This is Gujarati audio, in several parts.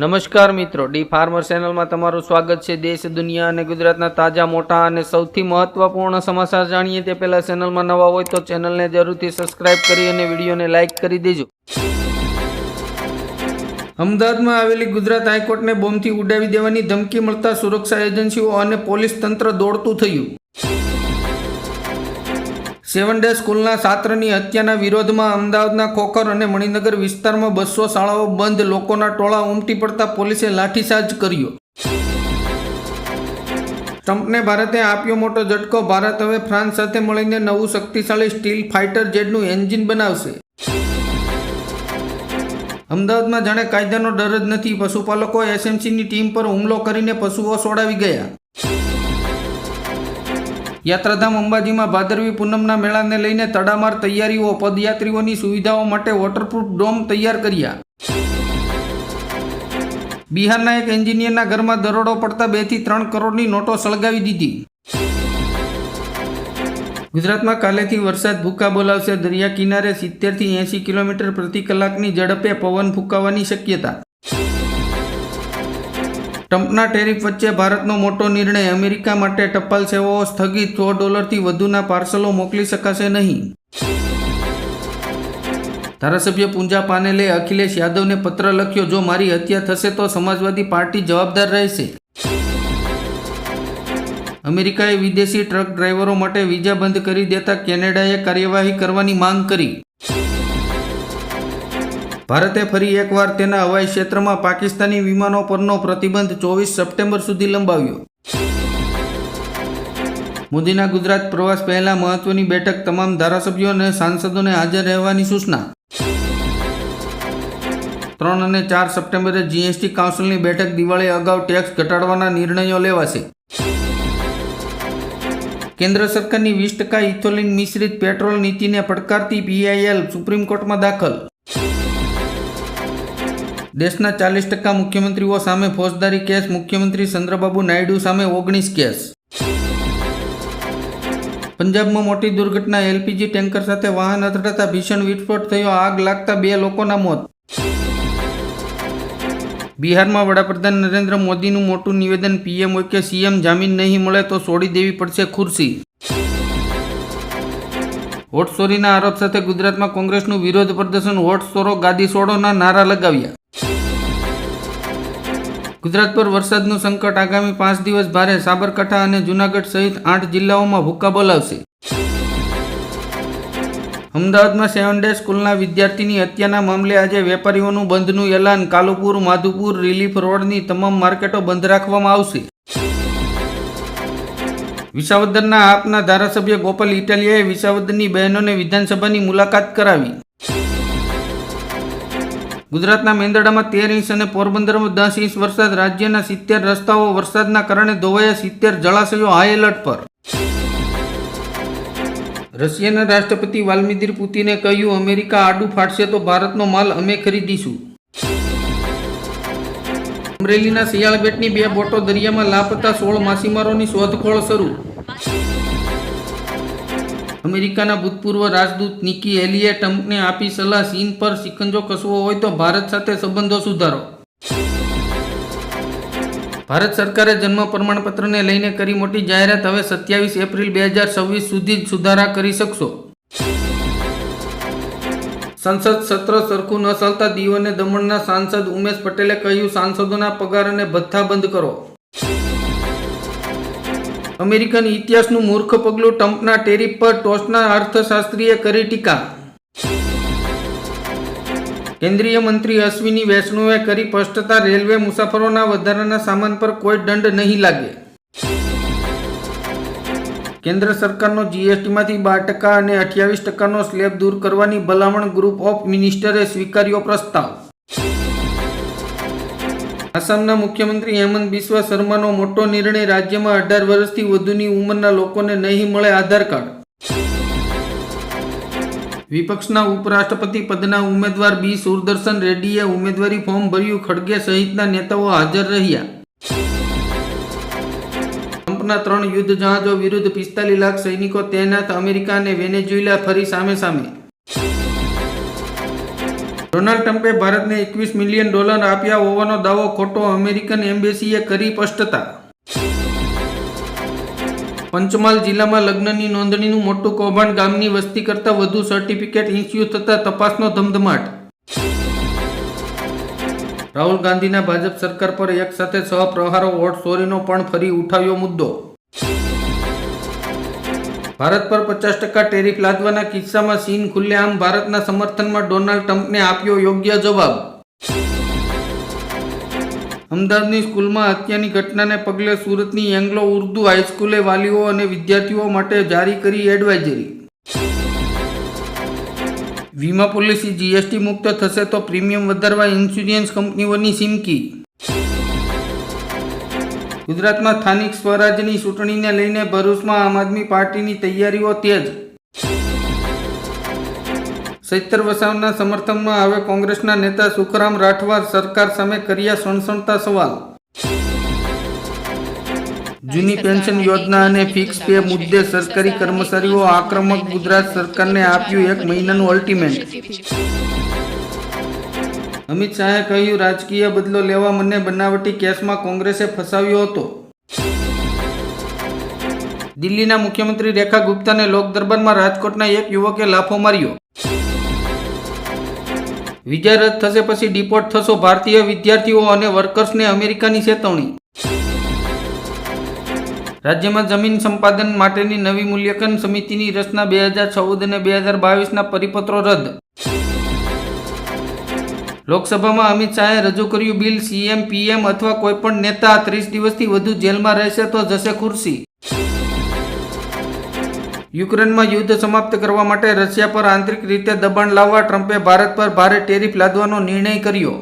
નમસ્કાર મિત્રો, ડી ફાર્મર ચેનલમાં તમારું સ્વાગત છે. દેશ, દુનિયા અને ગુજરાતના તાજા, મોટા અને સૌથી મહત્વપૂર્ણ સમાચાર જાણીએ તે પહેલા ચેનલમાં નવા હોય તો ચેનલને જરૂરથી સબસ્ક્રાઇબ કરી અને વિડીયોને લાઇક કરી દેજો. અમદાવાદમાં આવેલી ગુજરાત હાઈકોર્ટને બોમ્બથી ઉડાવી દેવાની ધમકી મળતા સુરક્ષા એજન્સીઓ અને પોલીસ તંત્ર દોડતું થયું. સેવન ડે સ્કૂલના છાત્રની હત્યાના વિરોધમાં અમદાવાદના ખોખર અને મણિનગર વિસ્તારમાં બસો શાળાઓ બંધ, લોકોના ટોળા ઉમટી પડતા પોલીસે લાઠીચાર્જ કર્યો. ટ્રમ્પને ભારતે આપ્યો મોટો ઝટકો, ભારત હવે ફ્રાન્સ સાથે મળીને નવું શક્તિશાળી સ્ટીલ ફાઇટર જેટનું એન્જિન બનાવશે. અમદાવાદમાં જાણે કાયદાનો ડર જ નથી, પશુપાલકો એસએમસીની ટીમ પર હુમલો કરીને પશુઓ છોડાવી ગયા. યાત્રાધામ અંબાજીમાં ભાદરવી પૂનમના મેળાને લઈને તડામાર તૈયારીઓ, પદયાત્રીઓની સુવિધાઓ માટે વોટરપ્રૂફ ડોમ તૈયાર કર્યા. બિહારના એક એન્જિનિયરના ઘરમાં દરોડો પડતા બેથી ત્રણ કરોડની નોટો સળગાવી દીધી. ગુજરાતમાં કાલેથી વરસાદ ભૂકા બોલાવશે. દરિયા કિનારે સિત્તેરથી એંસી કિલોમીટર પ્રતિ કલાકની ઝડપે પવન ફૂંકાવાની શક્યતા. ટ્રમ્પના ટેરિફ વચ્ચે ભારતનો મોટો નિર્ણય અમેરિકા માટે ટપાલ સેવાઓ સ્થગિત સો ડોલરથી વધુના પાર્સલો મોકલી શકાશે નહીં. ધારાસભ્ય પૂંજા પાનેલે અખિલેશ યાદવને પત્ર લખ્યો, જો મારી હત્યા થશે તો સમાજવાદી પાર્ટી જવાબદાર રહેશે. અમેરિકાએ વિદેશી ટ્રક ડ્રાઈવરો માટે વિઝા બંધ કરી દેતા કેનેડાએ કાર્યવાહી કરવાની માંગ કરી. ભારતે ફરી એકવાર તેના હવાઈ ક્ષેત્રમાં પાકિસ્તાની વિમાનો પરનો પ્રતિબંધ ચોવીસ સપ્ટેમ્બર સુધી લંબાવ્યો. મોદીના ગુજરાત પ્રવાસ પહેલા મહત્વની બેઠક તમામ ધારાસભ્યો અને સાંસદોને હાજર રહેવાની સૂચના. ત્રણ અને ચાર સપ્ટેમ્બરે જીએસટી કાઉન્સિલની બેઠક દિવાળી અગાઉ ટેક્સ ઘટાડવાના નિર્ણયો લેવાશે. કેન્દ્ર સરકારની વીસ ટકા ઇથોલિન મિશ્રિત પેટ્રોલ નીતિને પડકારતી પીઆઈએલ સુપ્રીમ કોર્ટમાં દાખલ. દેશના ચાલીસ ટકા મુખ્યમંત્રીઓ સામે ફોજદારી કેસ, મુખ્યમંત્રી ચંદ્રબાબુ નાયડુ સામે ઓગણીસ કેસ. પંજાબમાં મોટી દુર્ઘટના, એલપીજી ટેન્કર સાથે વાહન અથડાતા ભીષણ વિસ્ફોટ થયો, આગ લાગતા બે લોકોના મોત. બિહારમાં વડાપ્રધાન નરેન્દ્ર મોદીનું મોટું નિવેદન, પીએમ હોય કે સીએમ જામીન નહીં મળે તો છોડી દેવી પડશે ખુરશી. હોટ ચોરીના આરોપ સાથે ગુજરાતમાં કોંગ્રેસનું વિરોધ પ્રદર્શન હોટ ચોરો ગાદી છોડોના નારા લગાવ્યા. ગુજરાત પર વરસાદનું સંકટ આગામી પાંચ દિવસ ભારે. સાબરકાંઠા અને જૂનાગઢ સહિત આઠ જિલ્લાઓમાં ભૂક્કા બોલાવશે. અમદાવાદમાં સેવન ડે સ્કૂલના વિદ્યાર્થીની હત્યાના મામલે આજે વેપારીઓનું બંધનું એલાન. કાલુપુર, માધુપુર રિલીફ રોડની તમામ માર્કેટો બંધ રાખવામાં આવશે. વિસાવદરના આપના ધારાસભ્ય ગોપાલ ઇટાલિયાએ વિસાવદરની બહેનોને વિધાનસભાની મુલાકાત કરાવી. ગુજરાતના મેંદરડામાં તેર ઇંચ અને પોરબંદરમાં દસ ઇંચ વરસાદ, રાજ્યના સિત્તેર રસ્તાઓ વરસાદના કારણે ધોવાયા સિત્તેર જળાશયો હાઈ એલર્ટ પર. રશિયાના રાષ્ટ્રપતિ વાલ્મીદિર પુતિને કહ્યું, અમેરિકા આડું ફાટશે તો ભારતનો માલ અમે ખરીદીશું. અમરેલીના શિયાળ બેટની બે બોટો દરિયામાં લાપતા સોળ માછીમારોની શોધખોળ શરૂ. અમેરિકાના ભૂતપૂર્વ રાજદૂત નિકી હેલીએ ટ્રમ્પને આપી સલાહ ચીન પર સિકંજો કસવો હોય તો ભારત સાથે સંબંધો સુધારો. ભારત સરકારે જન્મ પ્રમાણપત્રને લઈને કરી મોટી જાહેરાત, હવે સત્યાવીસ એપ્રિલ બે હજાર છવ્વીસ સુધી જ સુધારા કરી શકશો. સંસદ સત્ર સરખું ન ચાલતા દીવ અને દમણના સાંસદ ઉમેશ પટેલે કહ્યું, સાંસદોના પગાર અને ભથ્થા બંધ કરો. અમેરિકન ઇતિહાસનું મૂર્ખ પગલું ટ્રમ્પના ટેરિફ પર ટોચના અર્થશાસ્ત્રીએ કરી ટીકા. કેન્દ્રીય મંત્રી અશ્વિની વૈષ્ણવે કરી સ્પષ્ટતા, રેલવે મુસાફરોના વધારાના સામાન પર કોઈ દંડ નહીં લાગે. કેન્દ્ર સરકારનો જીએસટીમાંથી બાર ટકા અને અઠ્યાવીસ ટકાનો સ્લેબ દૂર કરવાની ભલામણ ગ્રુપ ઓફ મિનિસ્ટરે સ્વીકાર્યો પ્રસ્તાવ. આસામના મુખ્યમંત્રી હેમંત બિસ્વા શર્માનો મોટો નિર્ણય રાજ્યમાં અઢાર વર્ષથી વધુની ઉંમરના લોકોને નહીં મળે આધાર કાર્ડ. વિપક્ષના ઉપરાષ્ટ્રપતિ પદના ઉમેદવાર બી. સુરદર્શન રેડ્ડીએ ઉમેદવારી ફોર્મ ભર્યું. ખડગે સહિતના નેતાઓ હાજર રહ્યા. ટ્રમ્પના ત્રણ યુદ્ધ જહાજો વિરુદ્ધ પિસ્તાલીસ લાખ સૈનિકો તૈનાત, અમેરિકા અને વેનેઝ્યુએલા ફરી સામે સામે. ડોનાલ્ડ ટ્રમ્પે ભારતને એકવીસ મિલિયન ડોલર આપ્યા હોવાનો દાવો ખોટો અમેરિકન એમ્બેસીએ કરી સ્પષ્ટતા. પંચમહાલ જિલ્લામાં લગ્નની નોંધણીનું મોટું કૌભાંડ ગામની વસ્તી કરતાં વધુ સર્ટિફિકેટ ઇસ્યુ થતા તપાસનો ધમધમાટ. રાહુલ ગાંધીના ભાજપ સરકાર પર એક સાથે સહપ્રહારો પ્રહારો, વોટ ચોરીનો પણ ફરી ઉઠાવ્યો મુદ્દો. ભારત પર પચાસ ટકા ટેરિફ લાદવાના કિસ્સામાં ચીન ખુલ્લેઆમ ભારતના સમર્થનમાં ડોનાલ્ડ ટ્રમ્પને આપ્યો યોગ્ય જવાબ. અમદાવાદની સ્કૂલમાં હત્યાની ઘટનાને પગલે સુરતની એંગ્લો ઉર્દુ હાઈસ્કૂલે વાલીઓ અને વિદ્યાર્થીઓ માટે જારી કરી એડવાઇઝરી. વીમા પોલિસી જીએસટી મુક્ત થશે તો પ્રીમિયમ વધારવા ઇન્સ્યોરન્સ કંપનીઓની સિમકી. ગુજરાતમાં સ્થાનિક સ્વરાજ્યની ચૂંટણીને લઈને ભરૂચમાં આમ આદમી પાર્ટીની તૈયારીઓ તેજ. સૈતર વસાવના સમર્થનમાં હવે કોંગ્રેસના નેતા સુખરામ રાઠવા સરકાર સામે કર્યા સણસણતા સવાલ. જૂની પેન્શન યોજના અને ફિક્સ પે મુદ્દે સરકારી કર્મચારીઓ આક્રમક ગુજરાત સરકારને આપ્યું એક મહિનાનું અલ્ટિમેટ અમિત શાહે કહ્યું, રાજકીય બદલો લેવા મને બનાવટી કેસમાં કોંગ્રેસે ફસાવ્યો હતો. દિલ્હીના મુખ્યમંત્રી રેખા ગુપ્તાને લોક દરબારમાં રાજકોટના એક યુવકે લાફો માર્યો. વિજય રદ થશે પછી ડિપોર્ટ થશો ભારતીય વિદ્યાર્થીઓ અને વર્કર્સને અમેરિકાની ચેતવણી. રાજ્યમાં જમીન સંપાદન માટેની નવી મૂલ્યાંકન સમિતિની રચના બે હજાર ચૌદ અને બે હજાર બાવીસના પરિપત્રો રદ. લોકસભામાં અમિત શાહે રજૂ કર્યું, બિલ સીએમ, પીએમ અથવા કોઈપણ નેતા ત્રીસ દિવસથી વધુ જેલમાં રહેશે તો જશે ખુરશી. યુક્રેનમાં યુદ્ધ સમાપ્ત કરવા માટે રશિયા પર આંતરિક રીતે દબાણ લાવવા ટ્રમ્પે ભારત પર ભારે ટેરિફ લાદવાનો નિર્ણય કર્યો.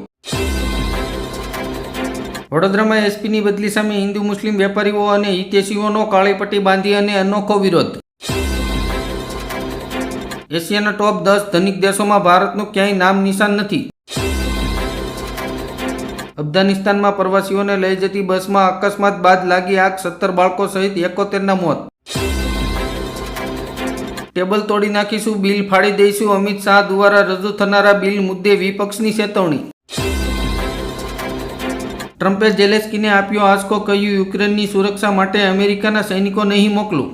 વડોદરામાં એસપીની બદલી સામે હિન્દુ મુસ્લિમ વેપારીઓ અને હિતેશીઓનો કાળીપટ્ટી બાંધી અને અનોખો વિરોધ. એશિયાના ટોપ દસ ધનિક દેશોમાં ભારતનું ક્યાંય નામ નિશાન નથી. અફઘાનિસ્તાનમાં પ્રવાસીઓને લઈ જતી બસમાં અકસ્માત બાદ લાગી આગ સત્તર બાળકો સહિત એકોતેરના મોત. ટેબલ તોડી નાખીશું, બિલ ફાડી દઈશું. અમિત શાહ દ્વારા રજૂ થનારા બિલ મુદ્દે વિપક્ષની ચેતવણી. ટ્રમ્પે જેલેસ્કીને આપ્યો આંચકો, કહ્યું, યુક્રેનની સુરક્ષા માટે અમેરિકાના સૈનિકો નહીં મોકલું.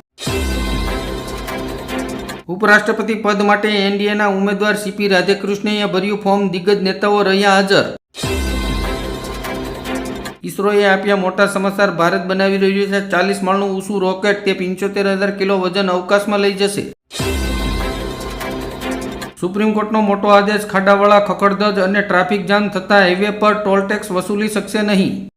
ઉપરાષ્ટ્રપતિ પદ માટે એનડીએના ઉમેદવાર સીપી રાધાકૃષ્ણએ ભર્યું ફોર્મ દિગ્ગજ નેતાઓ રહ્યા હાજર. ઇસરોએ આપ્યા મોટા સમાચાર. ભારત બનાવી રહ્યું છે ચાલીસ માળનું ઊંચું રોકેટ. તે પંચોતેર હજાર કિલો વજન અવકાશમાં લઈ જશે. સુપ્રીમ કોર્ટનો મોટો આદેશ. ખાડાવાળા ખખડધજ અને ટ્રાફિક જામ થતા હાઈવે પર ટોલ ટેક્સ વસૂલી શકશે નહીં.